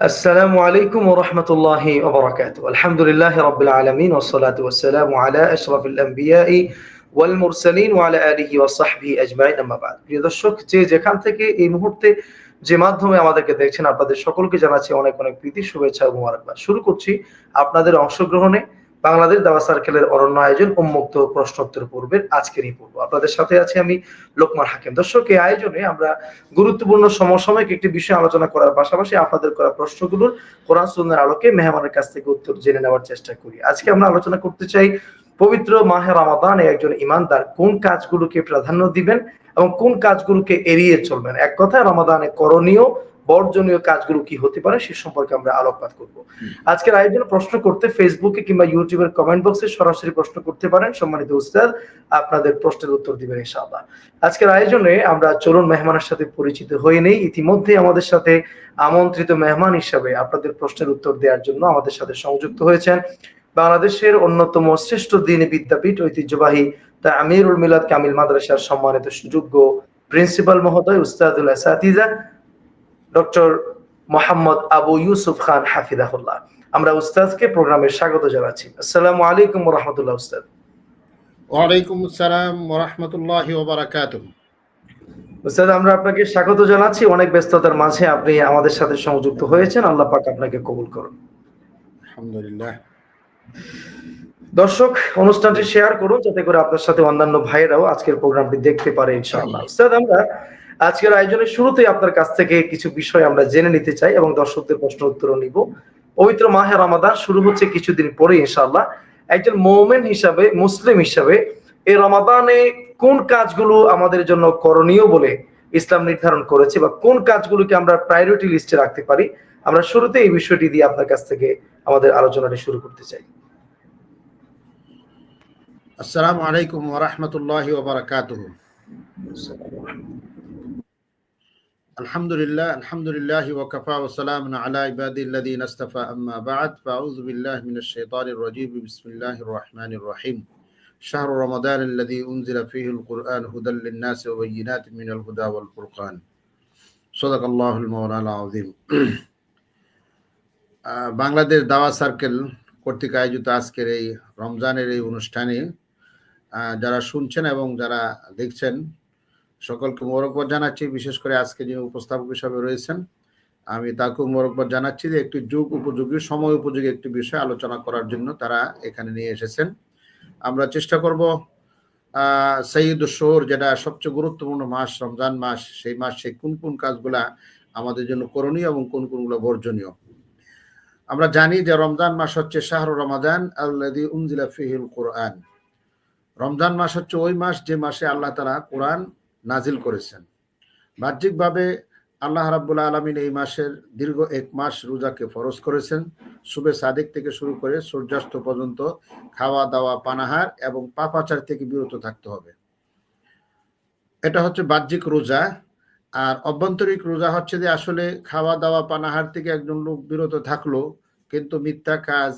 আসসালামু আলাইকুম ওয়া রাহমাতুল্লাহি ওয়া বারাকাতুহু আলহামদুলিল্লাহি রাব্বিল আলামিন ওয়া সলাতু ওয়া সালামু আলা আশরাফিল আম্বিয়াই ওয়াল মুরসালিন ওয়া আলা আলিহি ওয়া সাহবিহি আজমাইন আম্মা বাদ প্রিয় দর্শক, যে যেখান থেকে এই মুহূর্তে যে মাধ্যমে আমাদেরকে দেখছেন, আপনাদের সকলকে জানাচ্ছি অনেক অনেক প্রীতি, শুভেচ্ছা ও মোবারকবাদ। শুরু করছি আপনাদের অংশগ্রহণে। বাংলাদেশ দাওয়া সার্কেলের অরণ্য আয়োজন উন্মুক্ত প্রশ্নোত্তর পূর্বের আজকের এই পর্ব। আপনাদের সাথে আছি আমি লোকমান হাকিম। দর্শক, এই আয়োজনে আমরা গুরুত্বপূর্ণ সমসাময়িক একটি বিষয় আলোচনা করার পাশাপাশি আপনাদের করা প্রশ্নগুলোর কোরআন সুন্নার আলোকে মেহমানের কাছ থেকে উত্তর জেনে নেওয়ার চেষ্টা করি। আজকে আমরা আলোচনা করতে চাই পবিত্র মাহে রমাদানে একজন ইমানদার কোন কাজগুলোকে প্রাধান্য দিবেন এবং কোন কাজগুলোকে এড়িয়ে চলবেন? এক কথায়, রমাদানে করণীয় বর্জনীয় কাজগুলো কি হতে পারে সে সম্পর্কে আমরা আলোকপাত করব। আজকের আয়োজনে প্রশ্ন করতে ফেসবুকে কিংবা ইউটিউবের কমেন্ট বক্সে সরাসরি প্রশ্ন করতে পারেন। সম্মানিত উস্তাদ, আপনাদের প্রশ্নের উত্তর দিবেন ইনশাআল্লাহ। আজকের আয়োজনে আমরা চলুন মেহমানের সাথে পরিচিত হয়ে নেই। ইতিমধ্যে আমাদের সাথে আমন্ত্রিত মেহমান হিসাবে আপনাদের প্রশ্নের উত্তর দেওয়ার জন্য আমাদের সাথে সংযুক্ত হয়েছেন বাংলাদেশের অন্যতম শ্রেষ্ঠ দিনী বিদ্যাপীঠ ঐতিহ্যবাহী তা আমিরুল মিলাদ কামিল মাদ্রাসার সম্মানিত সুযোগ্য প্রিন্সিপাল মহোদয়, উস্তাদুল আসাতিজা। ডক্টর মোহাম্মদ আবু ইউসুফ খান হাফিদাহুল্লাহ আমরা উস্তাদকে প্রোগ্রামে স্বাগত জানাচ্ছি। আসসালামু আলাইকুম রহমতুল্লাহ উস্তাদ। ওয়ালাইকুম আসসালাম ওরহমতুল্লাহ ওবরাকাতুহ। উস্তাদ আমরা আপনাকে স্বাগত জানাচ্ছি। অনেক ব্যস্ততার মাঝে আপনি আমাদের সাথে সংযুক্ত হয়েছেন। আল্লাহ পাক আপনাকে কবুল করুন। আলহামদুলিল্লাহ। দর্শক অনুষ্ঠানটি শেয়ার করুন যাতে করে আপনার সাথে অন্যান্য ভাইয়েরাও আজকের প্রোগ্রামটি দেখতে পারে ইনশাআল্লাহ। উস্তাদ আমরা আজকের আয়োজনের শুরুতেই আপনার কাছ থেকে কিছু বিষয় আমরা জেনে নিতে চাই এবং দর্শকদের প্রশ্ন উত্তর নিব। পবিত্র মাহে রমাদান শুরু হচ্ছে কিছুদিন পরে, ইনশাআল্লাহ। একজন মৌমেন হিসাবে, মুসলিম হিসাবে এই রমাদানে কোন কাজগুলো আমাদের জন্য করণীয় বলে ইসলাম নির্ধারণ করেছে বা কোন কাজগুলোকে আমরা প্রায়োরিটি লিস্টে রাখতে পারি, আমরা শুরুতে এই বিষয়টি দিয়ে আপনার কাছ থেকে আমাদের আলোচনাটি শুরু করতে চাই। আসসালামু আলাইকুম ওরহমতুল্লাহ ওবরাকাতুহ الحمد لله الحمد لله وكفى وسلام على عبادي الذين اصطفى أما بعد فأعوذ بالله من الشيطان الرجيم بسم الله الرحمن الرحيم شهر رمضان الذي أنزل فيه القرآن هدى للناس وبينات من الهدى والفرقان صدق الله المولى العظيم বাংলাদেশ দাওয়া সার্কেল কর্তৃক আয়োজিত আজকের এই রমজানের এই অনুষ্ঠানে যারা শুনছেন এবং যারা দেখছেন সকলকে মোরকবাদ জানাচ্ছি। বিশেষ করে আজকে যিনি উপস্থাপক হিসাবে রয়েছেন, আমি তাকেও মোরকবাদ জানাচ্ছি যে একটি যুগ উপযোগী, সময় উপযোগী একটি বিষয় আলোচনা করার জন্য তারা এখানে নিয়ে এসেছেন। আমরা চেষ্টা করব সঈদ শোর যেটা সবচেয়ে গুরুত্বপূর্ণ মাস, রমজান মাস, সেই মাসে কোন কোন কাজগুলা আমাদের জন্য করণীয় এবং কোন কোনগুলো বর্জনীয়। আমরা জানি যে রমজান মাস হচ্ছে শাহরু রমাদান আল্লাদি উনজিলা ফিহিল কোরআন। রমজান মাস হচ্ছে ওই মাস যে মাসে আল্লাহ তালা কোরআন নাজিল করেছেন। বাহ্যিকভাবে আল্লাহ রাবুল্লাহ আলমিন এই মাসের দীর্ঘ এক মাস রোজাকে ফরজ করেছেন। শুভে সাদিক থেকে শুরু করে সূর্যাস্ত পর্যন্ত খাওয়া দাওয়া, পানাহার এবং পাপাচার থেকে বিরত থাকতে হবে। এটা হচ্ছে বাহ্যিক রোজা। আর অভ্যন্তরিক রোজা হচ্ছে যে আসলে খাওয়া দাওয়া, পানাহার থেকে একজন লোক বিরত থাকল, কিন্তু মিথ্যা কাজ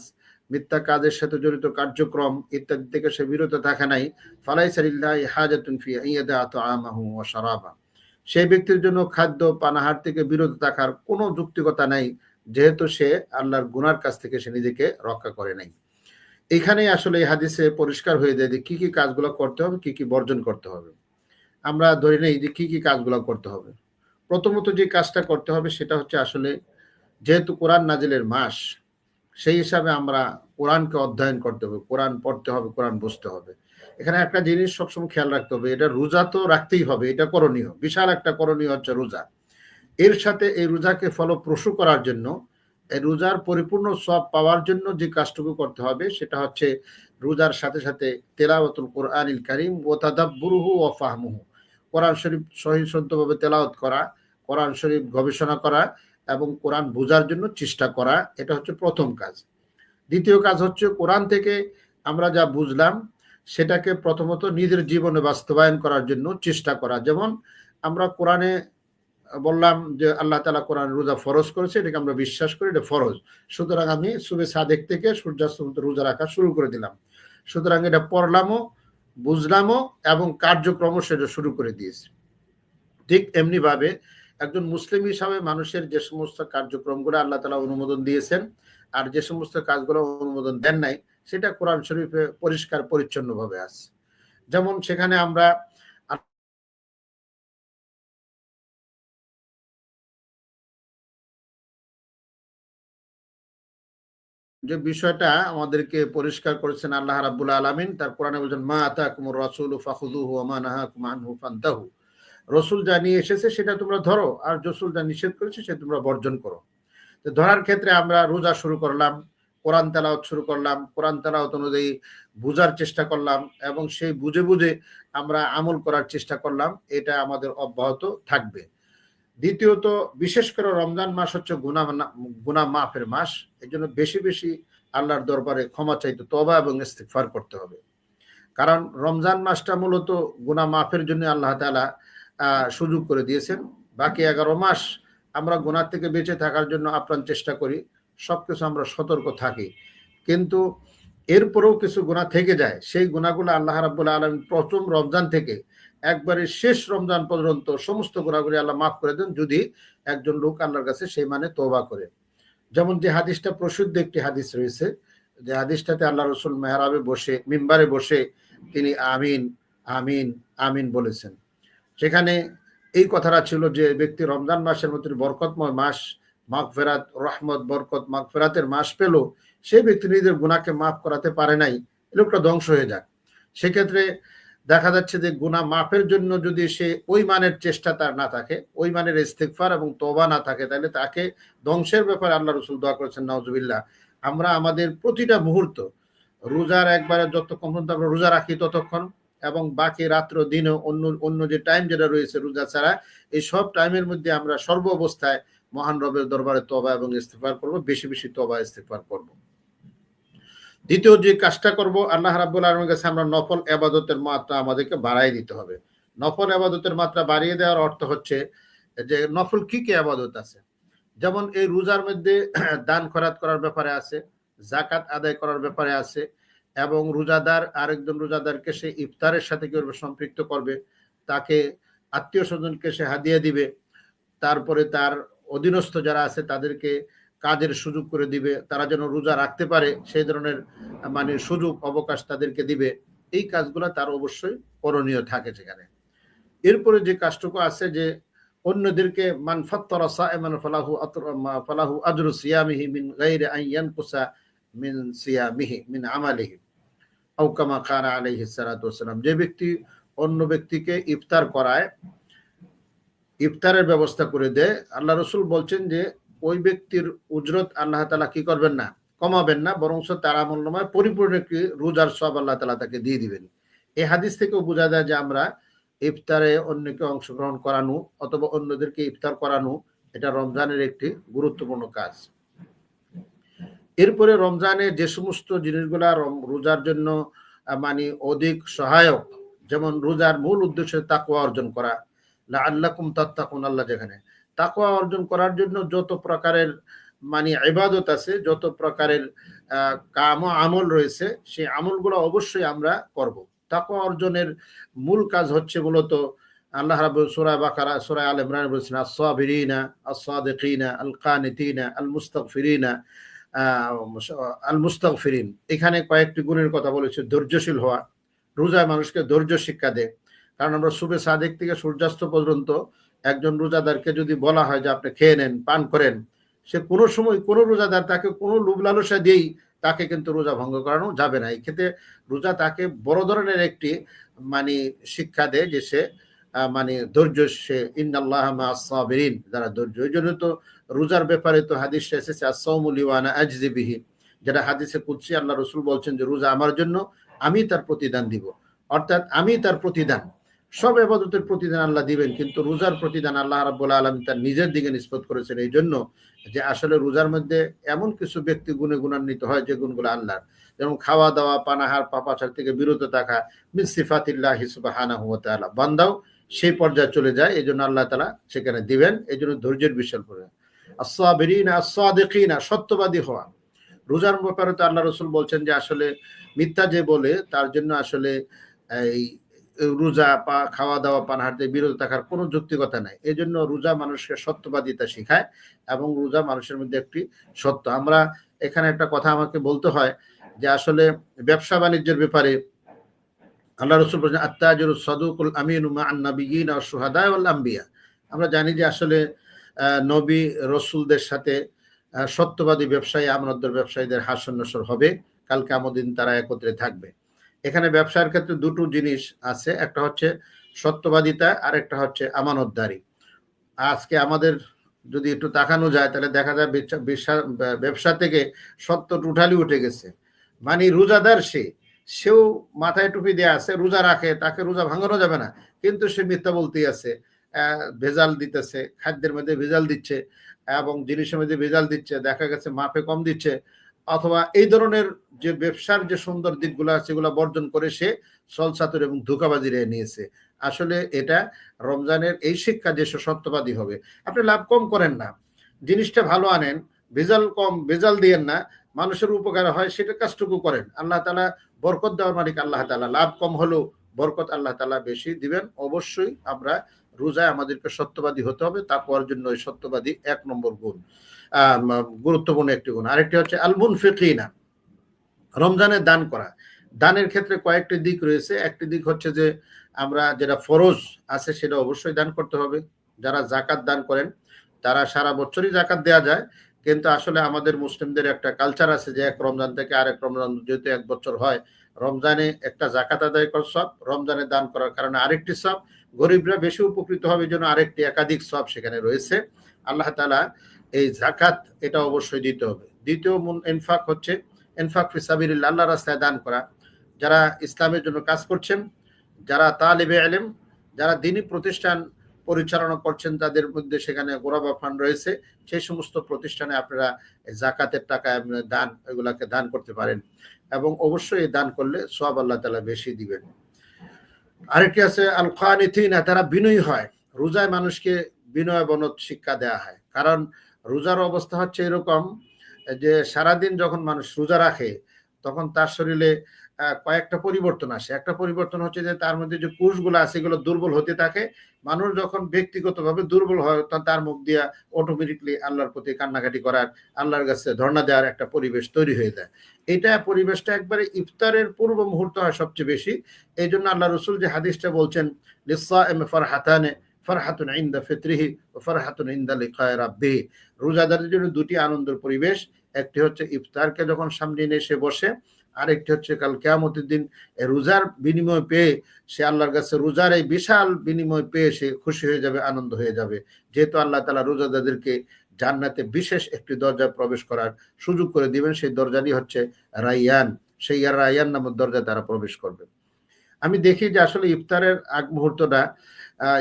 মিথ্যা কাজের সাথে জড়িত কার্যক্রম ইত্যাদি থেকে সে বিরত থাকে নাই। ফালাই সারিল্লাহ হাজাতুন সেই ব্যক্তির জন্য খাদ্য পানাহার থেকে বিরত থাকার কোনো যুক্তিকতা নাই, যেহেতু সে আল্লাহর গুনার কাছ থেকে সে নিজেকে রক্ষা করে নাই। এখানেই আসলে এই হাদিসে পরিষ্কার হয়ে যায় যে কি কি কাজগুলো করতে হবে, কি কি বর্জন করতে হবে। আমরা ধরে নেই যে কি কি কাজগুলো করতে হবে। প্রথমত যে কাজটা করতে হবে সেটা হচ্ছে আসলে যেহেতু কোরআন নাজিলের মাস সেই হিসাবে আমরা কোরআনকে অধ্যয়ন করতে হবে, কোরআন পড়তে হবে, কোরআন বুঝতে হবে। এখানে একটা জিনিস সবসময় খেয়াল রাখতে হবে, এটা রোজা তো রাখতেই হবে, এটা করণীয়। বিশাল একটা করণীয় হচ্ছে রোজা। এর সাথে এই রোজাকে ফলপ্রসূ করার জন্য, এই রোজার পরিপূর্ণ সব পাওয়ার জন্য যে কাজটুকু করতে হবে, সেটা হচ্ছে রোজার সাথে সাথে তেলাওয়াতুল কোরআনিল কারিম ও তাদাব্বুরুহু ও ফাহমুহু। কোরআন শরীফ সহি শুদ্ধভাবে তেলাওয়াত করা, কোরআন শরীফ গবেষণা করা এবং কোরআন বোঝার জন্য চেষ্টা করা, এটা হচ্ছে প্রথম কাজ। দ্বিতীয় কাজ হচ্ছে কোরআন থেকে আমরা যা বুঝলাম, সেটাকে প্রথমত নিজের জীবনে বাস্তবায়ন করার জন্য চেষ্টা করা। যেমন আমরা কোরআনে বললাম যে আল্লাহ তালা কোরআন রোজা ফরজ করেছে, এটাকে আমরা বিশ্বাস করি, এটা ফরজ। সুতরাং আমি সুবে সাদেক থেকে সূর্যাস্ত রোজা রাখা শুরু করে দিলাম। সুতরাং এটা পড়লামও, বুঝলামও এবং কার্যক্রম সেটা শুরু করে দিয়েছি। ঠিক এমনি ভাবে একজন মুসলিম হিসাবে মানুষের যে সমস্ত কার্যক্রমগুলো আল্লাহ তালা অনুমোদন দিয়েছেন আর যে সমস্ত কাজগুলো অনুমোদন দেন নাই, সেটা কোরআন শরীফে পরিষ্কার পরিচ্ছন্ন ভাবে আছে। যেমন সেখানে আমরা যে বিষয়টা আমাদেরকে পরিষ্কার করেছেন আল্লাহ রাব্বুল আলামিন, তার কোরআনে বলছেন, মা আতাকুমুর রাসূলু ফাখুযুহু ওয়া মা নাহাকুম আনহু ফান্তাহু। রসুল যা নিয়ে এসেছে সেটা তোমরা ধরো, আর রসুল যা নিষেধ করেছে সেটা তোমরা বর্জন করো। তো ধরার ক্ষেত্রে আমরা রোজা শুরু করলাম, কোরআন তেলাওয়াত শুরু করলাম, কোরআন তেলাওয়াত অনুযায়ী বুঝার চেষ্টা করলাম এবং সেই বুঝে বুঝে আমরা আমল করার চেষ্টা করলাম, এটা আমাদের অব্যাহত থাকবে। দ্বিতীয়ত, বিশেষ করে রমজান মাস হচ্ছে গুনা গুনা মাফের মাস এই জন্য বেশি বেশি আল্লাহর দরবারে ক্ষমা চাইতে তবা এবং ইস্তিগফার করতে হবে। কারণ রমজান মাসটা মূলত গুনা মাফের জন্য আল্লাহ তালা সুযোগ করে দিয়েছেন। বাকি এগারো মাস আমরা গোনার থেকে বেঁচে থাকার জন্য আপ্রাণ চেষ্টা করি, সবকিছু আমরা সতর্ক থাকি। কিন্তু এরপরেও কিছু গুণা থেকে যায়, সেই গুণাগুলো আল্লাহ রাবুল আলম প্রথম রমজান থেকে একবারে শেষ রমজান পর্যন্ত সমস্ত গুণাগুলি আল্লাহ মাফ করে দেন, যদি একজন লোক আল্লাহর কাছে সেই মানে তোবা করে। যেমন যে হাদিসটা প্রসিদ্ধ একটি হাদিস রয়েছে, যে হাদিসটাতে আল্লাহ রসুল মেহরাবে বসে, মিম্বারে বসে তিনি আমিন আমিন আমিন বলেছেন। সেখানে এই কথাটা ছিল যে ব্যক্তি রমজান মাসের মধ্যে বরকতময় মাস, মাগফেরাত, রহমত, বরকত, মাগফেরাতের মাস পেল, সে ব্যক্তি নিজের গুণাকে মাফ করাতে পারে নাই লোকটা ধ্বংস হয়ে যাক। সেক্ষেত্রে দেখা যাচ্ছে যে গুণা মাফের জন্য যদি সে ওই মানের চেষ্টা তার না থাকে, ওই মানের ইস্তেকফার এবং তোবা না থাকে, তাহলে তাকে ধ্বংসের ব্যাপারে আল্লাহ রসুল দোয়া করেছেন নওয়াজবিল্লাহ আমরা আমাদের প্রতিটা মুহূর্ত রোজার একবারে যতক্ষণ পর্যন্ত আমরা রোজা রাখি ততক্ষণ এবং বাকি রাত্র দিনও অন্য অন্য যে টাইম যেটা রয়েছে রোজা ছাড়া, এই সব টাইমের মধ্যে আমরা সর্ব অবস্থায় মহান রবের দরবারে তবা এবং ইস্তেফার করব, বেশি বেশি তবা ইস্তেফার করব। দ্বিতীয় যে কাজটা করব, আল্লাহ রাবুল আলমের কাছে আমরা নফল আবাদতের মাত্রা আমাদেরকে বাড়াই দিতে হবে। নফল আবাদতের মাত্রা বাড়িয়ে দেওয়ার অর্থ হচ্ছে যে নফল কি কি আবাদত আছে? যেমন এই রোজার মধ্যে দান খরাত করার ব্যাপারে আছে জাকাত আদায় করার ব্যাপারে আছে এবং রোজাদার, আরেকজন রোজাদারকে সে ইফতারের সাথে কীভাবে সম্পৃক্ত করবে, তাকে আত্মীয় স্বজনকে সে হাদিয়া দিবে, তারপরে তার অধীনস্থ যারা আছে তাদেরকে কাজের সুযোগ করে দিবে, তারা যেন রোজা রাখতে পারে, সেই ধরনের মানে সুযোগ, অবকাশ তাদেরকে দিবে, এই কাজগুলো তার অবশ্যই করণীয় থাকে সেখানে। এরপরে যে কাজটুকু আছে যে অন্যদেরকে, মান ফাত্তারা সাইমান ফালাহু ফালাহু আজরু সিয়ামিহি মিন গায়রি আন ইয়ানকুসা মিন সিয়ামিহি, মিন আমালিহি। আও কামা কানা আলাইহিস সালাতু যে ব্যক্তি অন্য ব্যক্তিকে ইফতার করায়, ইফতারের ব্যবস্থা করে দেয়, আল্লাহ রসুল বলছেন যে, ওই ব্যক্তির উজরত আল্লাহ তালা কি করবেন না? কমাবেন না বরং তার আমল আমলনামায় পরিপূর্ণ একটি রোজার সব আল্লাহ তালা তাকে দিয়ে দিবেন। এই হাদিস থেকেও বোঝা যায় যে আমরা ইফতারে অন্যকে অংশগ্রহণ করানো অথবা অন্যদেরকে ইফতার করানো, এটা রমজানের একটি গুরুত্বপূর্ণ কাজ। এরপরে রমজানে যে সমস্ত জিনিসগুলা রোজার জন্য মানে অধিক সহায়ক, যেমন রোজার মূল উদ্দেশ্য তাকুয়া অর্জন করা আল্লাহ আল্লাকুম তাত্তাকুন আল্লাহ যেখানে। তাকুয়া অর্জন করার জন্য যত প্রকারের মানে ইবাদত আছে, যত প্রকারের কাম আমল রয়েছে, সেই আমলগুলো অবশ্যই আমরা করব। তাকুয়া অর্জনের মূল কাজ হচ্ছে মূলত, আল্লাহ রাবুল বাকারা, সুরা আল ইমরান বলছেন, আসসাবিরিনা, আসসাদিকিনা আল কানিতিনা আল মুস্তাগফিরিনা আল মুস্তাগফিরিন এখানে কয়েকটি গুণের কথা বলেছে, ধৈর্যশীল হওয়া। রোজায় মানুষকে ধৈর্য শিক্ষা দেয় কারণ আমরা শুভে সাদেক থেকে সূর্যাস্ত পর্যন্ত একজন রোজাদারকে যদি বলা হয় যে আপনি খেয়ে নেন, পান করেন, সে কোনো সময় কোনো রোজাদার তাকে কোনো লোভ লালসা দিয়েই তাকে কিন্তু রোজা ভঙ্গ করানো যাবে না। এই ক্ষেত্রে রোজা তাকে বড় ধরনের একটি মানে শিক্ষা দেয় যে সে মানে ধৈর্য সে ইন্দাল্লাহ সাবিরিন, যারা ধৈর্য ওই জন্য তো রোজার ব্যাপারে তো হাদিস এসেছে আসাউমুলিওয়ানা আজদিবিহি যেটা হাদিসে কুৎসি আল্লাহ রসুল বলছেন যে রোজা আমার জন্য, আমি তার প্রতিদান দিব। অর্থাৎ আমি তার প্রতিদান। সব আবাদতের প্রতিদান আল্লাহ দিবেন, কিন্তু রোজার প্রতিদান আল্লাহ রাবুল আলম তার নিজের দিকে নিষ্পত করেছেন, এই জন্য যে আসলে রোজার মধ্যে এমন কিছু ব্যক্তি গুণে গুণান্বিত হয় যে গুণগুলো আল্লাহর। যেমন খাওয়া দাওয়া, পানাহার, পাপাচার থেকে বিরত থাকা, মিন সিফাতিল্লাহ হিসুবাহানা হুয়া আল্লাহ বান্দাও সেই পর্যায়ে চলে যায় এই জন্য আল্লাহ তালা সেখানে দিবেন এই জন্য ধৈর্যের বিষয় করে আসাবিরিনা আসাদিকিনা সত্যবাদী হওয়া। রোজার ব্যাপারে তো আল্লাহ রসুল বলছেন যে আসলে মিথ্যা যে বলে, তার জন্য আসলে এই রোজা পা খাওয়া দাওয়া পানাহার দিয়ে বিরত থাকার কোনো যৌক্তিকতা নাই। এই জন্য রোজা মানুষকে সত্যবাদিতা শেখায় এবং রোজা মানুষের মধ্যে একটি সত্য। আমরা এখানে একটা কথা আমাকে বলতে হয় যে আসলে ব্যবসা বাণিজ্যের ব্যাপারে আল্লাহ রসুল বলছেন আত্মাজুর সদুকুল আমিন নাবিগিন আর সুহাদা আম্বিয়া। আমরা জানি যে আসলে নবী রসুলদের সাথে সত্যবাদী ব্যবসায়ী, আমানতদার ব্যবসায়ীদের হাস্য হবে। কালকে আমাদের তারা একত্রে থাকবে। এখানে ব্যবসার ক্ষেত্রে দুটো জিনিস আছে। একটা হচ্ছে সত্যবাদিতা আর একটা হচ্ছে আমানতদারি। আজকে আমাদের যদি একটু তাকানো যায়, তাহলে দেখা যায় ব্যবসা থেকে সত্য টোটালি উঠে গেছে। মানে রোজাদার সে সেও মাথায় টুপি দেয়া আছে, রোজা রাখে, তাকে রোজা ভাঙানো যাবে না। কিন্তু সে মিথ্যা বলতেই আছে ভেজাল দিতেছে, খাদ্যের মধ্যে ভেজাল দিচ্ছে, এবং জিনিসের মধ্যে ভেজাল দিচ্ছে, দেখা গেছে মাপে কম দিচ্ছে, অথবা এই ধরনের যে ব্যবসার যে সুন্দর দিকগুলো আছে সেগুলো বর্জন করে সে সলসাতুর এবং ধোকাবাজি রে নিয়েছে। আসলে এটা রমজানের এই শিক্ষা যে সত্যবাদী হবে। আপনি লাভ কম করেন না। জিনিসটা ভালো আনেন, ভেজাল কম, ভেজাল দিয়েন না মানুষের উপকার হয় সেটা কাজটুকু করেন। আল্লাহ তালা বরকত দেওয়ার মালিক আল্লাহ তালা লাভ কম হলেও বরকত আল্লাহ তালা বেশি দিবেন। অবশ্যই আমরা রোজায় আমাদেরকে সত্যবাদী হতে হবে। তা করার জন্য ওই সত্যবাদী এক নম্বর গুণ গুরুত্বপূর্ণ একটি গুণ। আরেকটি হচ্ছে আলমুন ফিকিনা রমজানের দান করা। দানের ক্ষেত্রে কয়েকটি দিক রয়েছে। একটি দিক হচ্ছে যে আমরা যেটা ফরজ আছে সেটা অবশ্যই দান করতে হবে। যারা জাকাত দান করেন, তারা সারা বছরই জাকাত দেওয়া যায়। কিন্তু আসলে আমাদের মুসলিমদের একটা কালচার আছে যে এক রমজান থেকে আরেক রমজান যেহেতু এক বছর হয়, রমজানে একটা জাকাত আদায় করার সব, রমজানে দান করার কারণে আরেকটি সব। গরিবরা বেশি উপকৃত হবে জন্য আরেকটি একাধিক সব সেখানে রয়েছে। আল্লাহ তালা এই জাকাত এটা অবশ্যই দিতে হবে। দ্বিতীয় মূল ইনফাক হচ্ছে, ইনফাক ফিসাবিল্লা আল্লাহ রাস্তায় দান করা। যারা ইসলামের জন্য কাজ করছেন, যারা তালেবে আলেম যারা দিনই প্রতিষ্ঠান পরিচালনা করছেন তাদের মধ্যে সেখানে গোরাবা ফান্ড রয়েছে। সেই সমস্ত প্রতিষ্ঠানে আপনারা জাকাতের টাকা দান, এগুলাকে দান করতে পারেন এবং অবশ্যই দান করলে সব আল্লাহ তালা বেশি দিবেন। আরেকটি আছে আল খানিথিনা তারা বিনয়ী হয়। রোজায় মানুষকে বিনয় বনত শিক্ষা দেয়া হয়। কারণ রোজার অবস্থা হচ্ছে এরকম যে সারাদিন যখন মানুষ রোজা রাখে, তখন তার শরীরে কয়েকটা পরিবর্তন আসে। একটা পরিবর্তন হচ্ছে যে, তার মধ্যে যে কোষগুলো আছে, এগুলো দুর্বল হতে থাকে। মানুষ যখন ব্যক্তিগতভাবে দুর্বল হয় তার মুখ দিয়া অটোমেটিকলি আল্লাহর প্রতি কান্নাকাটি করার, আল্লাহর কাছে ধর্ণা দেওয়ার একটা পরিবেশ তৈরি হয়ে যায়। এটা পরিবেশটা একবারে ইফতারের পূর্ব মুহূর্ত হয় সবচেয়ে বেশি। এই জন্য আল্লাহ রসুল যে হাদিসটা বলছেন লিসা এম ফারহাতানে, ফারহাতুন ইন্দা ফিতরিহি ও ফারহাতুন ইন্দা লিকায় রাব্বিহি রোজাদারের জন্য দুটি আনন্দের পরিবেশ। একটি হচ্ছে ইফতারকে যখন সামনে এসে বসে আরেকটি হচ্ছে কাল কেয়ামতের দিন রোজার বিনিময় পেয়ে সে আল্লাহর কাছে রোজার এই বিশাল বিনিময় পেয়ে সে খুশি হয়ে যাবে, আনন্দ হয়ে যাবে। যেহেতু আল্লাহ তালা রোজাদাদেরকে জান্নাতে বিশেষ একটি দরজা প্রবেশ করার সুযোগ করে দিবেন, সেই দরজাটি হচ্ছে রাইয়ান। সেই রাইয়ান নামের দরজা তারা প্রবেশ করবে। আমি দেখি যে আসলে ইফতারের আগ মুহূর্তটা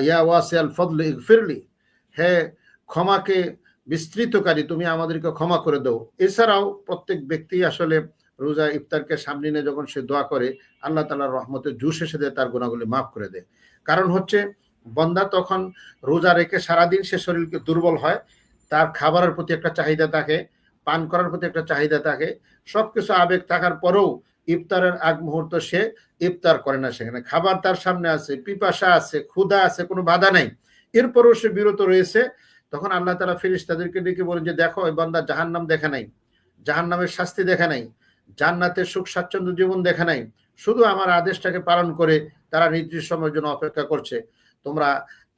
ইয়া ওয়াসিয়াল ফদল ফিরলি হে ক্ষমাকে বিস্তৃতকারী, তুমি আমাদেরকে ক্ষমা করে দাও। এছাড়াও প্রত্যেক ব্যক্তি আসলে রোজা ইফতারকে সামনে নিয়ে যখন সে দোয়া করে, আল্লাহ তালার রহমতে জুস এসে দেয়, তার গুণাগুলি মাফ করে দেয়। কারণ হচ্ছে, বন্দা তখন রোজা রেখে সারাদিন সে শরীরকে দুর্বল হয়, তার খাবারের প্রতি একটা চাহিদা থাকে, পান করার প্রতি একটা চাহিদা থাকে সব কিছু আবেগ থাকার পরেও ইফতারের আগ মুহূর্ত সে ইফতার করে না সেখানে। খাবার তার সামনে আছে, পিপাসা আছে, ক্ষুধা আছে, কোনো বাধা নাই। এরপরও সে বিরত রয়েছে, তখন আল্লাহ তালা ফিরিস তাদেরকে ডেকে বলেন যে, দেখো, ওই বান্দা জাহান নাম দেখা নাই জাহান নামের শাস্তি দেখা নাই জান্নাতের সুখ, স্বাচ্ছন্দ্য জীবন দেখা নাই। শুধু আমার আদেশটাকে পালন করে তারা নির্দিষ্ট সময়ের জন্য অপেক্ষা করছে। তোমরা,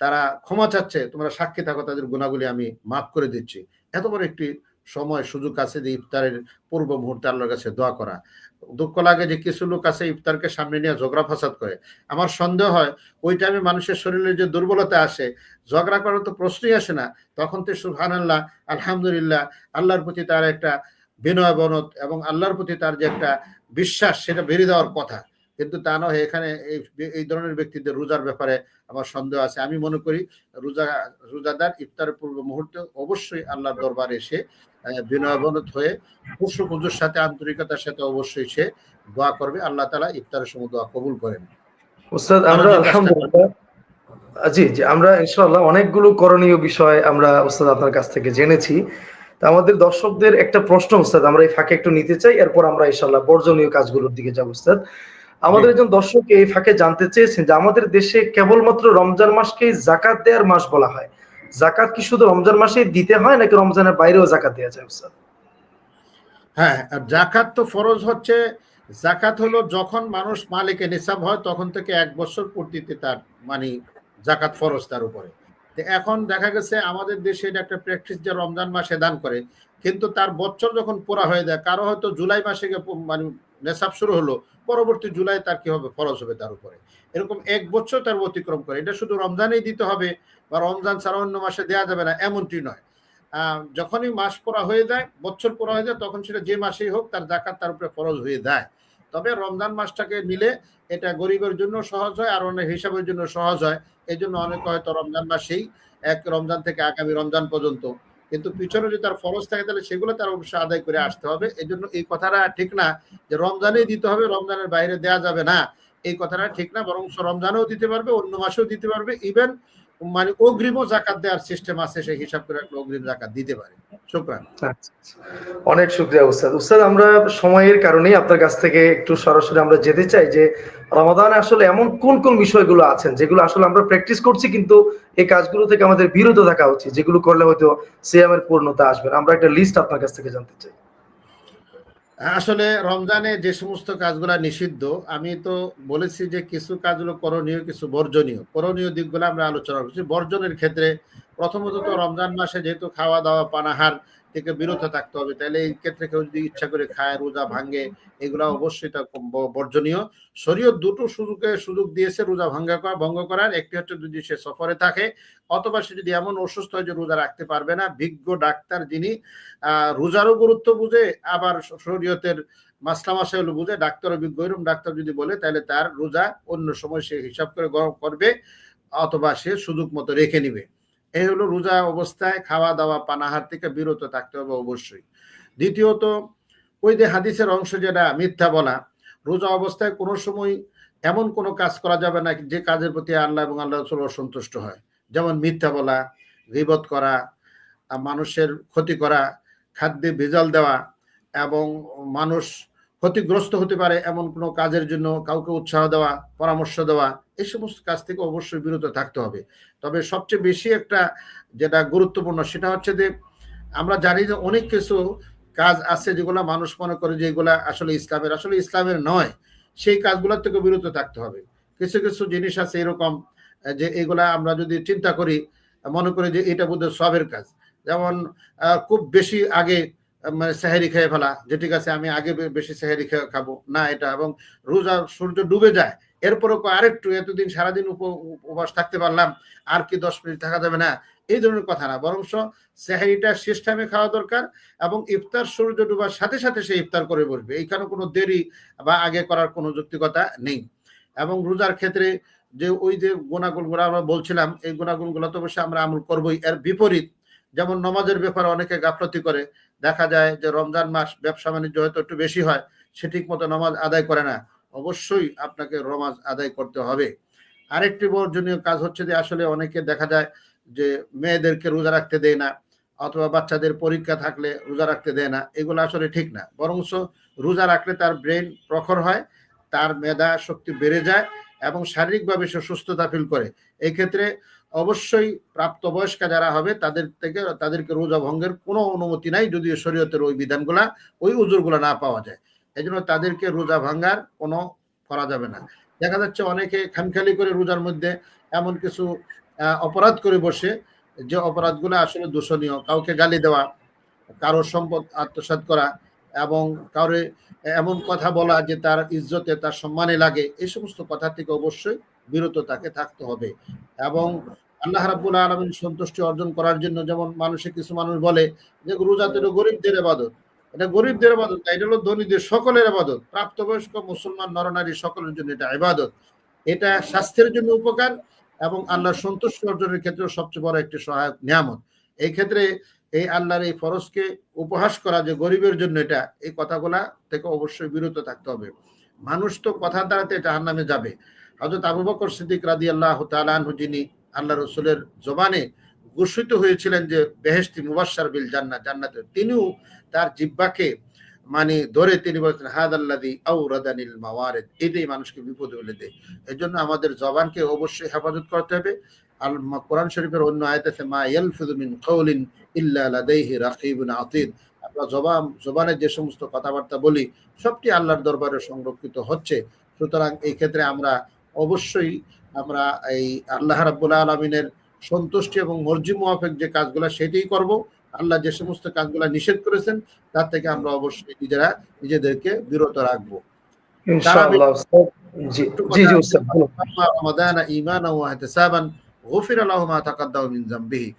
তারা ক্ষমা চাচ্ছে, তোমরা সাক্ষী থাকো, তাদের গুণাগুলি আমি মাফ করে দিচ্ছি। এত বড় একটি সময় সুযোগ আছে যে ইফতারের পূর্ব মুহূর্তে আল্লাহর কাছে দোয়া করা। দুঃখ লাগে যে কিছু লোক আছে ইফতারকে সামনে নিয়ে ঝগড়া ফাসাদ করে। আমার সন্দেহ হয়, ওই টাইমে মানুষের শরীরে যে দুর্বলতা আসে, ঝগড়া করার তো প্রশ্নই আসে না। তখন তো সুহান আল্লাহ আলহামদুলিল্লাহ, আল্লাহর প্রতি তার একটা বিনয় বনত এবং আল্লাহর প্রতি তার যে একটা বিশ্বাস সেটা বেরিয়ে দেওয়ার কথা। কিন্তু তা নয় এখানে এই ধরনের ব্যক্তিদের রোজার ব্যাপারে আমার সন্দেহ আছে। আমি মনে করি রোজা রোজাদার ইফতারের পূর্ব মুহূর্তে অবশ্যই আল্লাহর দরবারে এসে বিনয়বনত হয়ে পশু পুজোর সাথে আন্তরিকতার সাথে অবশ্যই সে দোয়া করবে। আল্লাহ তালা ইফতারের সময় দোয়া কবুল করেন। উস্তাদ আমরা আলহামদুলিল্লাহ জি জি আমরা ইনশাআল্লাহ অনেকগুলো করণীয় বিষয় আমরা ওস্তাদ আপনার কাছ থেকে জেনেছি। তা আমাদের দর্শকদের একটা প্রশ্ন উস্তাদ আমরা এই ফাঁকে একটু নিতে চাই এরপর আমরা ইনশাআল্লাহ বর্জনীয় কাজগুলোর দিকে যাব উস্তাদ। আমাদের একজন দর্শক এই ফাঁকে জানতে চেয়েছেন যে আমাদের দেশে কেবলমাত্র রমজান মাসকে জাকাত দেওয়ার মাস বলা হয়। জাকাত কি শুধু রমজান মাসে দিতে হয় নাকি রমজানের বাইরেও জাকাত দেওয়া যায় স্যার হ্যাঁ আর জাকাত তো ফরজ হচ্ছে। জাকাত হলো যখন মানুষ মালিকে নিসাব হয় তখন থেকে এক বছর পূর্তিতে তার মানে জাকাত ফরজ তার উপরে। এখন দেখা গেছে আমাদের দেশে এটা একটা প্র্যাকটিস যে রমজান মাসে দান করে। কিন্তু তার বছর যখন পুরা হয়ে যায়, কারও হয়তো জুলাই মাসে মানে নেশাব শুরু হলো, পরবর্তী জুলাই তার কি হবে? ফরজ হবে তার উপরে। এরকম এক বছর তার অতিক্রম করে। এটা শুধু রমজানেই দিতে হবে বা রমজান ছাড়া অন্য মাসে দেওয়া যাবে না, এমনটি নয়। যখনই মাস পড়া হয়ে যায়, বছর পড়া হয়ে যায়, তখন সেটা যে মাসেই হোক, তার জাকাত তার উপরে ফরজ হয়ে যায়। তবে রমজান মাসটাকে নিলে এটা গরিবের জন্য সহজ হয় আর অনেক হিসাবের জন্য সহজ হয়। এই জন্য অনেকে হয়তো রমজান মাসেই এক রমজান থেকে আগামী রমজান পর্যন্ত। কিন্তু পিছনে যদি তার ফরজ থাকে তাহলে সেগুলো তার অবশ্যই আদায় করে আসতে হবে। এই জন্য এই কথাটা ঠিক না যে রমজানেই দিতে হবে, রমজানের বাইরে দেয়া যাবে না। এই কথাটা ঠিক না বরং রমজানেও দিতে পারবে, অন্য মাসেও দিতে পারবে। ইভেন মানে অগ্রিমও জাকাত দেওয়ার সিস্টেম আছে, সেই হিসাব করে একটা অগ্রিম জাকাত দিতে পারে। শুক্রান। অনেক শুক্রিয়া উস্তাদ। উস্তাদ, আমরা সময়ের কারণেই আপনার কাছ থেকে একটু সরাসরি আমরা যেতে চাই যে, রমাদানে আসলে এমন কোন কোন বিষয়গুলো আছেন যেগুলো আসলে আমরা প্র্যাকটিস করছি কিন্তু এই কাজগুলো থেকে আমাদের বিরত থাকা উচিত, যেগুলো করলে হয়তো সিয়ামের পূর্ণতা আসবে আমরা একটা লিস্ট আপনার কাছ থেকে জানতে চাই। আসলে রমজানে যে সমস্ত কাজগুলা নিষিদ্ধ, আমি তো বলেছি যে কিছু কাজগুলো করণীয়, কিছু বর্জনীয়। করণীয় দিকগুলো আমরা আলোচনা করছি। বর্জনের ক্ষেত্রে প্রথমত তো রমজান মাসে যেহেতু খাওয়া দাওয়া পানাহার থেকে বিরত থাকতে হবে। তাহলে এই ক্ষেত্রে কেউ যদি ইচ্ছা করে খায় রোজা ভাঙ্গে এগুলো অবশ্যই তা বর্জনীয়। শরীয়ত দুটো সুযোগে সুযোগ দিয়েছে রোজা ভাঙ্গা করা ভঙ্গ করার। একটি হচ্ছে যদি সে সফরে থাকে অথবা সে যদি এমন অসুস্থ হয় যে রোজা রাখতে পারবে না বিজ্ঞ ডাক্তার যিনি আহ, রোজারও গুরুত্ব বুঝে আবার শরীয়তের মাসলা মাসাইল বুঝে ডাক্তার অভিজ্ঞ এরকম ডাক্তার যদি বলে তাহলে তার রোজা অন্য সময় সে হিসাব করে গরম করবে অথবা সে সুযোগ মতো রেখে নিবে। এই হলো রোজা অবস্থায় খাওয়া দাওয়া, পানাহার থেকে বিরত থাকতে হবে অবশ্যই। দ্বিতীয়ত, ওই যে হাদিসের অংশ যেটা, মিথ্যা বলা, রোজা অবস্থায় কোনো সময় এমন কোনো কাজ করা যাবে না যে কাজের প্রতি আল্লাহ এবং আল্লাহ রসুল অসন্তুষ্ট হয়। যেমন মিথ্যা বলা, গিবত করা, মানুষের ক্ষতি করা, খাদ্যে ভেজাল দেওয়া এবং মানুষ ক্ষতিগ্রস্ত হতে পারে এমন কোনো কাজের জন্য কাউকে উৎসাহ দেওয়া, পরামর্শ দেওয়া, এই সমস্ত কাজ থেকে অবশ্যই বিরত থাকতে হবে। তবে সবচেয়ে বেশি একটা যেটা গুরুত্বপূর্ণ সেটা হচ্ছে যে, আমরা জানি যে অনেক কিছু কাজ আছে যেগুলো মানুষ মনে করে যে এগুলা আসলে ইসলামের। আসলে ইসলামের নয়, সেই কাজগুলোর থেকে বিরত থাকতে হবে। কিছু কিছু জিনিস আছে এরকম, যে এগুলা আমরা যদি চিন্তা করি, মনে করি যে এটা বোধহয় সবের কাজ। যেমন খুব বেশি আগে মানে সেহেরি খেয়ে ফেলা যে ঠিক আছে, আমি আগে বেশি সেহেরি খেয়ে খাব। না এটা। এবং রোজা সূর্য ডুবে যায়। এরপরে কয় আরেকটু এতদিন সারাদিন উপ- উপবাস থাকতে পারলাম, আর কি দশ মিনিট থাকা যাবে না। এই ধরনের কথা না। বরং সেহারিটা শেষ টাইমে খাওয়া দরকার এবং ইফতার সূর্য ডুবার সাথে সাথে সে ইফতার করে বসবে। এইখানে কোনো দেরি বা আগে করার কোনো যৌক্তিকতা নেই। এবং রোজার ক্ষেত্রে যে ওই যে গুণাগুণগুলো আমরা বলছিলাম, এই গুণাগুণগুলো তো অবশ্যই আমরা আমল করবোই। এর বিপরীত যেমন নমাজের ব্যাপারে অনেকে গাফলতি করে, দেখা যায় যে রমজান মাস ব্যবসা বাণিজ্য হয়তো একটু বেশি হয়, সে ঠিক মতো নমাজ আদায় করে না, অবশ্যই আপনাকে রমাজ আদায় করতে হবে। আরেকটি বর্জনীয় কাজ হচ্ছে যে আসলে অনেকে দেখা যায় যে মেয়েদেরকে রোজা রাখতে দেয় না, অথবা বাচ্চাদের পরীক্ষা থাকলে রোজা রাখতে দেয় না, এগুলো আসলে ঠিক না। বরংস রোজা রাখলে তার ব্রেন প্রখর হয়, তার মেধা শক্তি বেড়ে যায় এবং শারীরিকভাবে সে সুস্থতা ফিল করে। এই ক্ষেত্রে অবশ্যই প্রাপ্তবয়স্কা যারা হবে, তাদের থেকে, তাদেরকে রোজা ভঙ্গের কোনো অনুমতি নাই, যদিও শরীয়তের ওই বিধানগুলা, ওই উজুরগুলা না পাওয়া যায়। এই জন্য তাদেরকে রোজা ভাঙ্গার কোনো করা যাবে না। দেখা যাচ্ছে অনেকে খামখালি করে রোজার মধ্যে এমন কিছু অপরাধ করে বসে, যে অপরাধগুলো আসলে দূষণীয়। কাউকে গালি দেওয়া কারও সম্পদ আত্মসাৎ করা এবং কাউরে এমন কথা বলা যে তার ইজ্জতে তার সম্মানে লাগে, এই সমস্ত কথা থেকে অবশ্যই বিরত তাকে থাকতে হবে। এবং আল্লাহ রাব্বুল আলমিন সন্তুষ্টি অর্জন করার জন্য যেমন মানুষে কিছু মানুষ বলে যে রোজা তো গরিবদের আবাদত। এটা গরিবদের আবাদত এটা হলো ধনীদের সকলের আবাদত। প্রাপ্তবয়স্ক মুসলমান, নরনারী সকলের জন্য এটা আবাদত। এটা স্বাস্থ্যের জন্য উপকার এবং আল্লাহ সন্তুষ্টি অর্জনের ক্ষেত্রে সবচেয়ে বড় একটি সহায়ক নিয়ামত। এই ক্ষেত্রে এই আল্লাহর এই ফরজকে উপহাস করা যে গরিবের জন্য এটা, এই কথাগুলা থেকে অবশ্যই বিরত থাকতে হবে। মানুষ তো কথা দ্বারাতে জাহান নামে যাবে। হজরত আবু বকর সিদ্দিক রাদি আল্লাহ তালানহু যিনি আল্লাহ রসুলের জবানে ঘোষিত হয়েছিলেন যে বেহেস্তি মুবাসার বিল জান্নাত তিনিও তার জিব্বাকে মানে ধরে তিনি বলছেন হাদাল্লাদি আউরাদানিল মাওয়ারেদ। এটাই মানুষকে বিপদে ফেলে দেয়। এই জন্য আমাদের জবানকে অবশ্যই হেফাজত করতে হবে। আল কোরআন শরীফের অন্য আয়াত আছে মা ইয়ালফিযু মিন কাওলিন ইল্লা লাদাইহি রাকিবুন আতীদ। আমরা জবান জবানের যে সমস্ত কথাবার্তা বলি সবটি আল্লাহর দরবারে সংরক্ষিত হচ্ছে। সুতরাং এই ক্ষেত্রে আমরা অবশ্যই আমরা এই আল্লাহ রাব্বুল আলমিনের সন্তুষ্টি এবং মর্জি মোয়াফেক যে কাজগুলো সেটাই করব। আল্লাহ যে সমস্ত কাজগুলো নিষেধ করেছেন তার থেকে আমরা অবশ্যই নিজেরা নিজেদেরকে বিরত রাখব। ইনশাআল্লাহ। জি জি জি গুফিরা লাহু মা তাকাদ্দামা মিন যামবিহি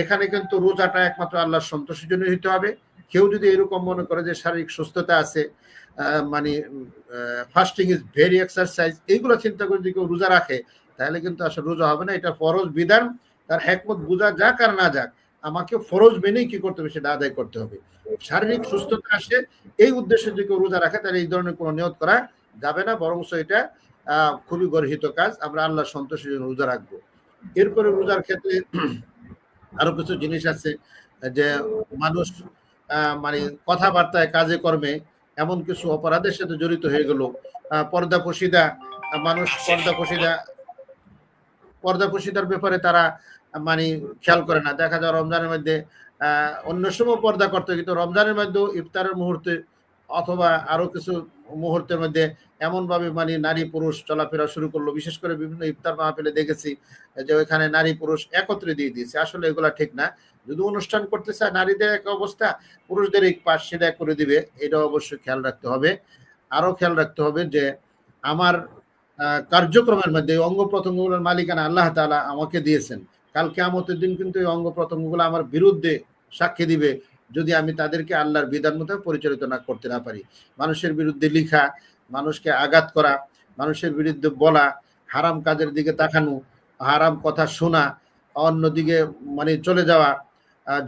এখানে কিন্তু রোজাটা একমাত্র আল্লাহর সন্তোষের জন্য হতে হবে। কেউ যদি এরকম মনে করে যে শারীরিক সুস্থতা আছে মানে ফাস্টিং ইজ ভেরি এক্সারসাইজ এইগুলো চিন্তা করে যদি কেউ রোজা রাখে, তাহলে কিন্তু আসলে রোজা হবে না। এটা ফরজ বিধান, তার একমত বোঝা যাক আর না যাক, আমাকে ফরজ মেনেই কি করতে হবে সেটা আদায় করতে হবে। শারীরিক সুস্থতা আসে, এই উদ্দেশ্যে যদি কেউ রোজা রাখে, তাহলে এই ধরনের কোনো নিয়ত করা যাবে না বরং এটা খুবই গর্হিত কাজ। আমরা আল্লাহ সন্তোষের জন্য রোজা রাখব। এরপরে রোজার ক্ষেত্রে আরও কিছু জিনিস আছে, যে মানুষ মানে কথাবার্তায়, কাজে কর্মে এমন কিছু অপরাধের সাথে জড়িত হয়ে গেল। পর্দা পশিদা মানুষ পর্দা পশিদা, পর্দা পশিদার ব্যাপারে তারা মানে খেয়াল করে না। দেখা যায় রমজানের মধ্যে অন্য সময় পর্দা করতে কিন্তু রমজানের মধ্যেও ইফতারের মুহূর্তে অথবা আরও কিছু মুহূর্তের মধ্যে এমনভাবে মানে নারী পুরুষ চলাফেরা শুরু করল। বিশেষ করে বিভিন্ন ইফতার মাহফিলে দেখেছি যে ওইখানে নারী পুরুষ একত্রে দিয়ে দিয়েছে। আসলে এগুলা ঠিক না। যদি অনুষ্ঠান করতে চায় নারীদের এক অবস্থা, পুরুষদের এক পাশ সেটা করে দিবে। এটা অবশ্যই খেয়াল রাখতে হবে। আরও খেয়াল রাখতে হবে যে আমার কার্যক্রমের মধ্যে অঙ্গ প্রত্যঙ্গগুলোর মালিকানা আল্লাহ তালা আমাকে দিয়েছেন। কালকে কেয়ামতের দিন কিন্তু এই অঙ্গ প্রত্যঙ্গগুলো আমার বিরুদ্ধে সাক্ষী দিবে। যদি আমি তাদেরকে আল্লাহর বিধান মতো পরিচালিত না করতে না পারি। মানুষের বিরুদ্ধে লিখা, মানুষকে আঘাত করা, মানুষের বিরুদ্ধে বলা, হারাম কাজের দিকে তাকানো, হারাম কথা শোনা, অন্যদিকে মানে চলে যাওয়া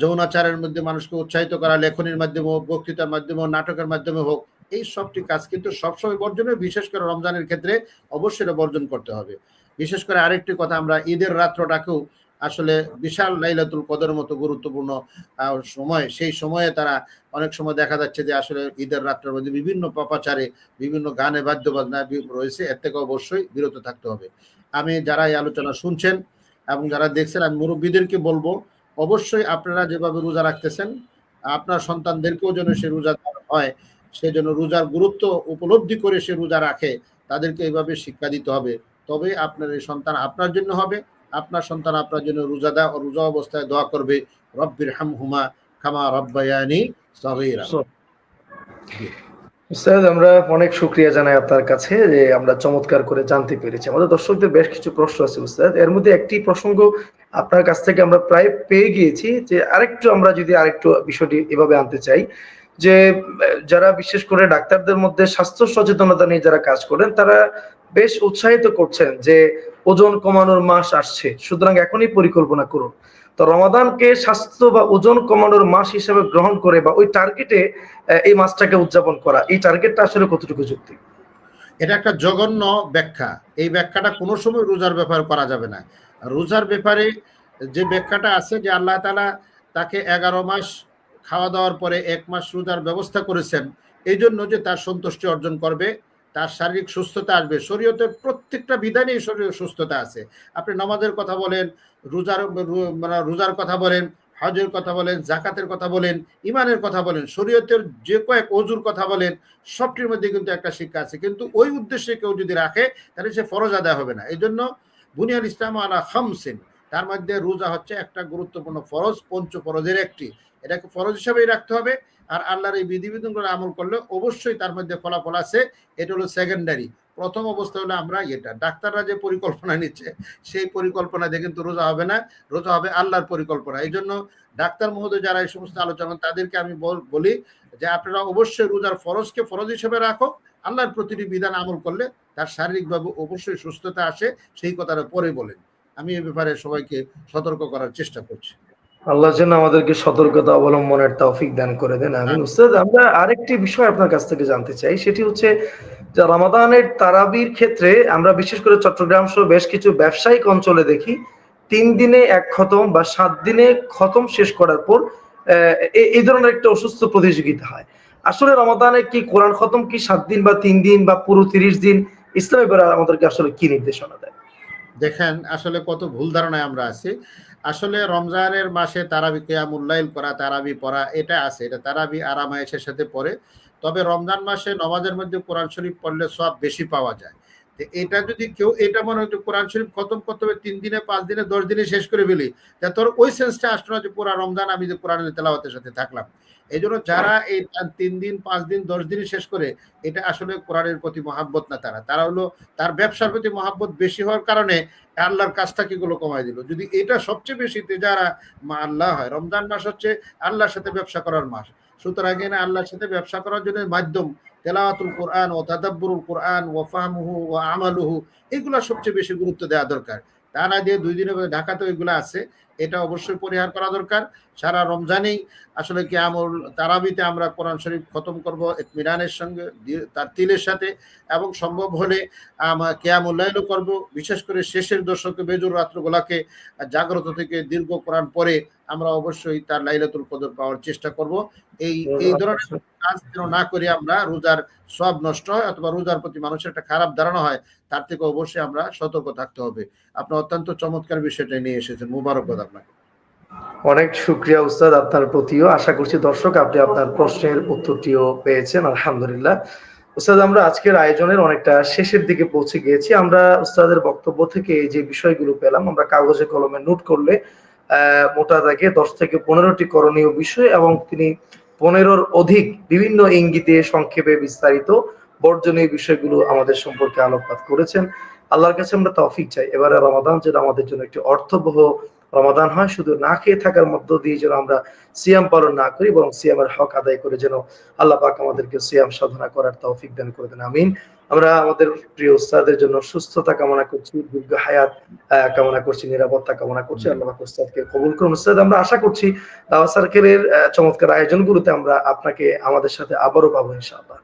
যৌনাচারের মধ্যে মানুষকে উৎসাহিত করা, লেখনের মাধ্যমে হোক, বক্তৃতার মাধ্যমে হোক, নাটকের মাধ্যমে হোক, এই সবটি কাজ কিন্তু সবসময় বর্জনীয় বিশেষ করে রমজানের ক্ষেত্রে অবশ্যই বর্জন করতে হবে। বিশেষ করে আরেকটি কথা, আমরা ঈদের রাত্রটাকেও আসলে বিশাল লাইলাতুল কদর মতো গুরুত্বপূর্ণ সময়। সেই সময়ে তারা অনেক সময় দেখা যাচ্ছে যে আসলে ঈদের রাত্রের মধ্যে বিভিন্ন পাপাচারে, বিভিন্ন গানে বাদ্য বাজনা রয়েছে। এর থেকে অবশ্যই বিরত থাকতে হবে। আমি যারা এই আলোচনা শুনছেন এবং যারা দেখছেন, আমি মুরব্বীদেরকে বলব, অবশ্যই আপনারা যেভাবে রোজা রাখতেছেন, আপনার সন্তানদেরকেও যেন সে রোজা হয়, সে যেন রোজার গুরুত্ব উপলব্ধি করে সে রোজা রাখে, তাদেরকে এইভাবে শিক্ষা দিতে হবে। তবে আপনার এই সন্তান আপনার জন্য হবে। আপনার সন্তান আপনার জন্য রোজাদা ও রোজা অবস্থায় দোয়া করবে। রব্বির হাম হুমা খামা রব্বায়ানি সগীরা। উস্তাদ আমরা অনেক শুক্রিয়া জানাই আপনার কাছে যে আমরা চমৎকার করে জানতে পেরেছি। আমাদের দর্শকদের বেশ কিছু প্রশ্ন আছে উস্তাদ। এর মধ্যে একটি প্রসঙ্গ আপনার কাছ থেকে আমরা প্রায় পেয়ে গিয়েছি যে আরেকটু আমরা যদি আরেকটু বিষয়টি এভাবে আনতে চাই যে যারা বিশেষ করে ডাক্তারদের মধ্যে স্বাস্থ্য সচেতনতা নিয়ে যারা কাজ করেন তারা বেশ উৎসাহিত করছেন যে ওজন কমানোর মাস আসছে। সুতরাং এখনই পরিকল্পনা করুন। তো রমাদানকে স্বাস্থ্য বা ওজন কমানোর মাস হিসেবে গ্রহণ করে বা ওই টার্গেটে এই মাসটাকে উদযাপন করা, এই টার্গেটটা আসলে কতটুকু যুক্তি? এটা একটা জঘন্য ব্যাখ্যা। এই ব্যাখ্যাটা কোনো সময় রোজার ব্যাপারে করা যাবে না। রোজার ব্যাপারে যে ব্যাখ্যাটা আছে যে আল্লাহ তালা তাকে এগারো মাস খাওয়া দাওয়ার পরে এক মাস রোজার ব্যবস্থা করেছেন এই জন্য যে তার সন্তুষ্টি অর্জন করবে। তার শারীরিক সুস্থতা আসবে। শরীয়তের প্রত্যেকটা বিধানেই শরীর সুস্থতা আছে। আপনি নামাজের কথা বলেন, রোজার মানে রোজার কথা বলেন, হজের কথা বলেন, জাকাতের কথা বলেন ইমানের কথা বলেন, শরীয়তের যে কয়েক অজুর কথা বলেন, সবটির মধ্যে কিন্তু একটা শিক্ষা আছে। কিন্তু ওই উদ্দেশ্যে কেউ যদি রাখে, তাহলে সে ফরজ আদায় হবে না। এই জন্য বুনিয়াল ইসলাম আলা খামসিন, তার মধ্যে রোজা হচ্ছে একটা গুরুত্বপূর্ণ ফরজ পঞ্চ ফরজের একটি। এটাকে ফরজ হিসাবেই রাখতে হবে। আর আল্লাহর এই বিধিবিধানগুলো আমল করলে অবশ্যই তার মধ্যে ফলাফল আছে। এটা হলো সেকেন্ডারি প্রথম অবস্থা হলো আমরা এটা। ডাক্তাররা যে পরিকল্পনা নিচ্ছে, সেই পরিকল্পনা দিয়ে কিন্তু রোজা হবে না। রোজা হবে আল্লাহর পরিকল্পনা। এই জন্য ডাক্তার মহোদয় যারা এই সমস্ত আলোচনা, তাদেরকে আমি বলি যে আপনারা অবশ্যই রোজার ফরজকে ফরজ হিসেবে রাখো। আল্লাহর প্রতিটি বিধান আমল করলে তার শারীরিকভাবে অবশ্যই সুস্থতা আসে। সেই কথাটা পরে বলেন। আমি এ ব্যাপারে সবাইকে সতর্ক করার চেষ্টা করছি। আল্লাহ যেন আমাদেরকে সতর্কতা অবলম্বনের তৌফিক দান করে দেন আমিন। আমিন। উস্তাদ আমরা আরেকটি বিষয় আপনার কাছ থেকে জানতে চাই সেটি হচ্ছে যে রমাদানের তারাবির ক্ষেত্রে আমরা বিশেষ করে চট্টগ্রাম সহ বেশ কিছু ব্যবসায়িক অঞ্চলে দেখি তিন দিনে এক খতম বা সাত দিনে খতম শেষ করার পর এই ধরনের একটা অসুস্থ প্রতিযোগিতা হয়। আসলে রমাদানে কি কোরআন খতম কি সাত দিন বা তিন দিন বা পুরো তিরিশ দিন? ইসলামী আমাদেরকে আসলে কি নির্দেশনা দেয়? দেখেন আসলে কত ভুল ধারণায় আমরা আছি। আসলে রমজানের মাসে তারাবি কেয়ামুল্লাইল করা, তারাবি পড়া, এটা আছে। এটা তারাবি আরামায়েশের সাথে পড়ে। তবে রমজান মাসে নমাজের মধ্যে কোরআন শরীফ পড়লে সব বেশি পাওয়া যায়। এটা যদি কেউ, এটা মনে হয় কোরআন শরীফ খতম করতে হবে, তিন দিনে, পাঁচ দিনে, দশ দিনে শেষ করে ফেলি, তা তোর ওই সেন্সটা আসলো না যে পুরা রমজান আমি যে কোরআনের তেলাওয়াতের সাথে থাকলাম। এই জন্য যারা এই তিন দিন, পাঁচ দিন, দশ দিনে শেষ করে, এটা আসলে কোরআনের প্রতি মহাব্বত না তারা। তারা হলো, তার ব্যবসার প্রতি মহাব্বত বেশি হওয়ার কারণে আল্লাহর কাজটাকে গুলো কমাই দিল। যদি এটা সবচেয়ে বেশি যারা মা আল্লাহ হয়, রমজান মাস হচ্ছে আল্লাহর সাথে ব্যবসা করার মাস। সুতরাং এখানে আল্লাহর সাথে ব্যবসা করার জন্য মাধ্যম তেলাওয়াতুল কোরআন ও তাদাব্বুরুল কোরআন ও ফাহমুহু ও আমালুহু, এগুলো সবচেয়ে বেশি গুরুত্ব দেওয়া দরকার। তা না দিয়ে দুই দিনের ঢাকাতে ওইগুলো আছে, এটা অবশ্যই পরিহার করা দরকার। সারা রমজানেই আসলে কি আমল তারাবিতে আমরা কোরআন শরীফ খতম করব মিরানের সঙ্গে তার তিলের সাথে এবং সম্ভব হলে আমরা কেয়ামুল্লাইনও করব। বিশেষ করে শেষের দশকে বেজুর রাত্রগুলাকে জাগ্রত থেকে দীর্ঘ কোরআন পরে আমরা অবশ্যই তার লাইলাতুল কদর পাওয়ার চেষ্টা করব। এই এই ধরনের কাজ যেন না করে আমরা রোজার সব নষ্ট হয় অথবা রোজার প্রতি মানুষের একটা খারাপ ধারণা হয় তার থেকে অবশ্যই আমরা সতর্ক থাকতে হবে। আপনি অত্যন্ত চমৎকার বিষয়টা নিয়ে এসেছেন মুবারকবাদ আপনাকে। অনেক শুক্রিয়া উস্তাদ আপনার প্রতিও। আশা করছি দর্শক আপনি আপনার প্রশ্নের উত্তরটিও পেয়েছেন, আলহামদুলিল্লাহ। উস্তাদ, আমরা আজকের আয়োজনের অনেকটা শেষের দিকে পৌঁছে গিয়েছি। আমরা উস্তাদের বক্তব্য থেকে যে বিষয়গুলো পেলাম, আমরা কাগজে কলমে নোট করলে মোটা দাগে দশ থেকে পনেরোটি করণীয় বিষয় এবং তিনি পনেরোর অধিক বিভিন্ন ইঙ্গিতে সংক্ষেপে বিস্তারিত বর্জনীয় বিষয়গুলো আমাদের সম্পর্কে আলোকপাত করেছেন। আল্লাহর কাছে আমরা তৌফিক চাই। এবারে রমাদান যেটা আমাদের জন্য একটি অর্থবহ রমাদান হয় শুধু না খেয়ে থাকার মধ্য দিয়ে যেন আমরা সিয়াম পালন না করি বরং সিয়ামের হক আদায় করে যেন আল্লাহ পাক আমাদেরকে সিয়াম সাধনা করার তৌফিক দান করে দেন আমিন। আমরা আমাদের প্রিয় উস্তাদের জন্য সুস্থতা কামনা করছি দীর্ঘ হায়াত কামনা করছি নিরাপত্তা কামনা করছি আল্লাহ পাক উস্তাদকে কবুল করুন। উস্তাদ আমরা আশা করছি দাওয়া সার্কেলের চমৎকার আয়োজনগুলোতে আমরা আপনাকে আমাদের সাথে আবারও পাবো ইনশাআল্লাহ।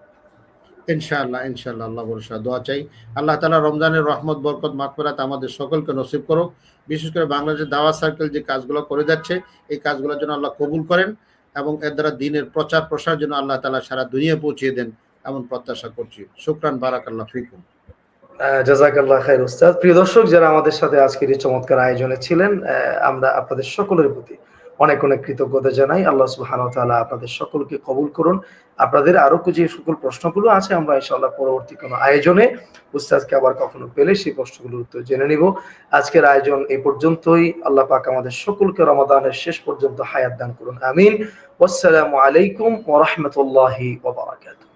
ইনশাআল্লাহ ইনশাআল্লাহ আল্লাহ ভরসা দোয়া চাই। আল্লাহ তালা রমজানের রহমত, বরকত মাকফেরাত আমাদের সকলকে নসিব করুক। বিশেষ করে বাংলাদেশের দাওয়া সার্কেল যে কাজগুলো করে যাচ্ছে, এই কাজগুলোর জন্য আল্লাহ কবুল করেন এবং এর দ্বারা দিনের প্রচার প্রসার জন্য আল্লাহ তালা সারা দুনিয়া পৌঁছিয়ে দেন এমন প্রত্যাশা করছি। শুক্রান বারাক আল্লাহ ফিকুম জাজাকাল্লাহ খাইর উস্তাদ। প্রিয় দর্শক, যারা আমাদের সাথে আজকের এই চমৎকার আয়োজনে ছিলেন আমরা আপনাদের সকলের প্রতি অনেক অনেক কৃতজ্ঞতা জানাই। আল্লাহ সুহান তালা আপনাদের সকলকে কবুল করুন। আপনাদের আরও যে সকল প্রশ্নগুলো আছে, আমরা ইনশাল্লাহ পরবর্তী কোনো আয়োজনে উস্তাদকে আবার কখনো পেলে সেই প্রশ্নগুলোর উত্তর জেনে নিব। আজকের আয়োজন এই পর্যন্তই। আল্লাহ পাক আমাদের সকলকে রমাদানের শেষ পর্যন্ত হায়াত দান করুন। আমিন। আসসালামু আলাইকুম ওরহমতুল্লাহ বারাকাতুহু।